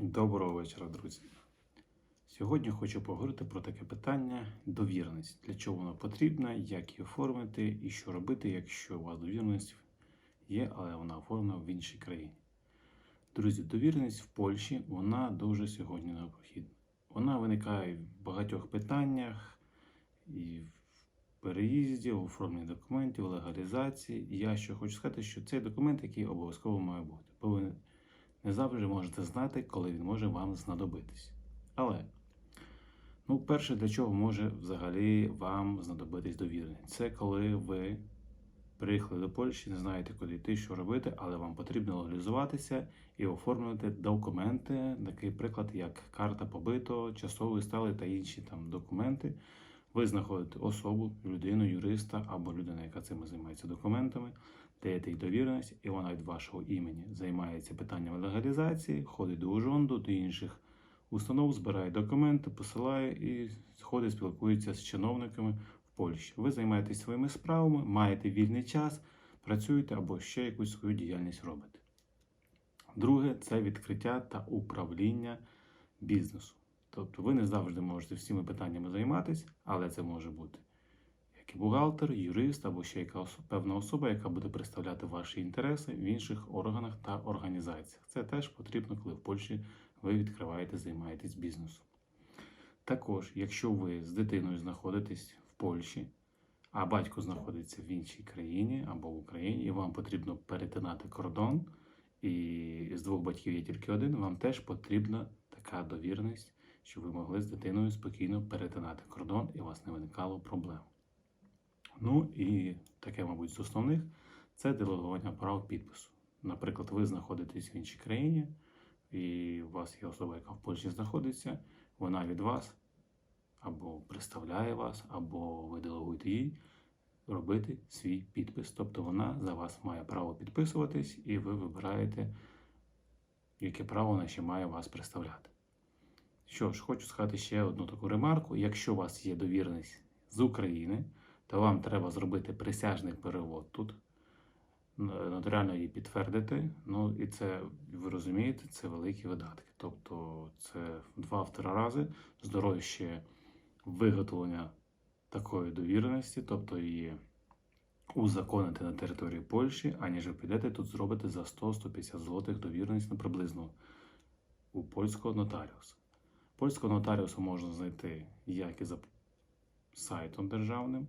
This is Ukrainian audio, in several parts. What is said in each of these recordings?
Доброго вечора, друзі. Сьогодні хочу поговорити про таке питання довірність. Для чого вона потрібна, як її оформити і що робити, якщо у вас довірність є, але вона оформлена в іншій країні. Друзі, довіреність в Польщі вона дуже сьогодні необхідна. Вона виникає в багатьох питаннях і в переїзді, в оформленні документів, в легалізації. Я що хочу сказати, що цей документ, який обов'язково має бути. Ви не завжди можете знати, коли він може вам знадобитись. Але, ну, перше, для чого може взагалі вам знадобитись довіреність? Це коли ви приїхали до Польщі, не знаєте, куди йти, що робити, але вам потрібно легалізуватися і оформлювати документи, такий приклад, як карта побиту, часовий сталий та інші там документи. Ви знаходите особу, людину, юриста або людину, яка цими займається документами, даєте їй довіреність, і вона від вашого імені займається питанням легалізації, ходить до Ужонду, до інших установ, збирає документи, посилає і ходить, спілкується з чиновниками в Польщі. Ви займаєтесь своїми справами, маєте вільний час, працюєте або ще якусь свою діяльність робите. Друге це відкриття та управління бізнесу. Тобто ви не завжди можете всіми питаннями займатися, але це може бути як і бухгалтер, юрист або ще яка певна особа, яка буде представляти ваші інтереси в інших органах та організаціях. Це теж потрібно, коли в Польщі ви відкриваєте, займаєтесь бізнесом. Також, якщо ви з дитиною знаходитесь в Польщі, а батько знаходиться в іншій країні або в Україні, і вам потрібно перетинати кордон, і з двох батьків є тільки один, вам теж потрібна така довірність, щоб ви могли з дитиною спокійно перетинати кордон і у вас не виникало проблем. Ну і таке, мабуть, з основних це делегування прав підпису. Наприклад, ви знаходитесь в іншій країні, і у вас є особа, яка в Польщі знаходиться, вона від вас або представляє вас, або ви делегуєте їй робити свій підпис. Тобто вона за вас має право підписуватись, і ви вибираєте, яке право вона ще має вас представляти. Що ж, хочу сказати ще одну таку ремарку: якщо у вас є довірність з України, то вам треба зробити присяжний перевод тут, нотаріально її підтвердити. Ну і це, ви розумієте, це великі видатки. Тобто це два-три рази здорожче виготовлення такої довіреності, тобто її узаконити на території Польщі, аніж ви підете тут зробите за 100-150 злотих довіреність на приблизно у польського нотаріуса. Польського нотаріуса можна знайти як і за сайтом державним,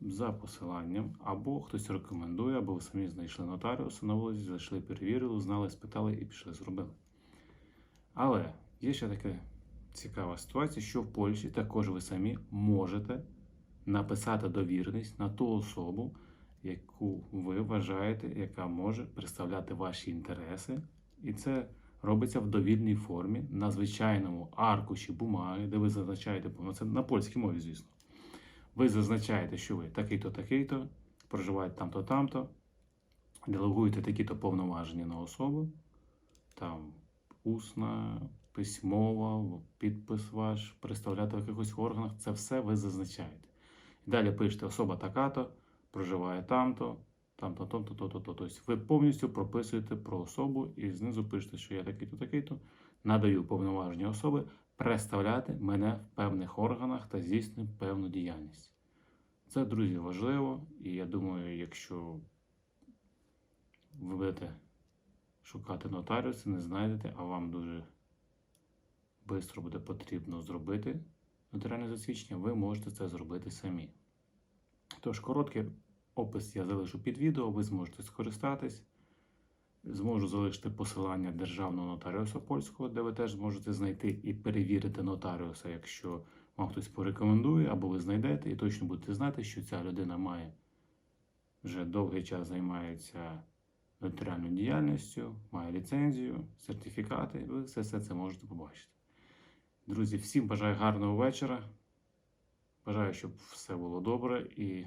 за посиланням, або хтось рекомендує, або ви самі знайшли нотаріуса на вулиці, зайшли, перевірили, знали, спитали і пішли, зробили. Але є ще така цікава ситуація, що в Польщі також ви самі можете написати довіреність на ту особу, яку ви вважаєте, яка може представляти ваші інтереси. І це робиться в довільній формі на звичайному аркуші бумаги, де ви зазначаєте, ну, це на польській мові, звісно. Ви зазначаєте, що ви такий-то, такий-то, проживаєте там-то, там-то, делегуєте такі-то повноваження на особу, там усна, письмова, підпис ваш, представляти в якихось органах, це все ви зазначаєте. Далі пишете особа така-то, проживає там-то, там-то, то-то, то-то, то. Тобто ви повністю прописуєте про особу і знизу пишете, що я такий-то, такий-то, надаю повноваження особи представляти мене в певних органах та здійснювати певну діяльність. Це, друзі, важливо, і я думаю, якщо ви будете шукати нотаріуса, не знайдете, а вам дуже швидко буде потрібно зробити нотаріальне засвідчення, ви можете це зробити самі. Тож, короткий опис я залишу під відео, ви зможете скористатись. Зможу залишити посилання державного нотаріуса польського, де ви теж зможете знайти і перевірити нотаріуса, якщо вам хтось порекомендує, або ви знайдете, і точно будете знати, що ця людина має вже довгий час займається нотаріальною діяльністю, має ліцензію, сертифікати. Ви все, все це можете побачити. Друзі, всім бажаю гарного вечора. Бажаю, щоб все було добре і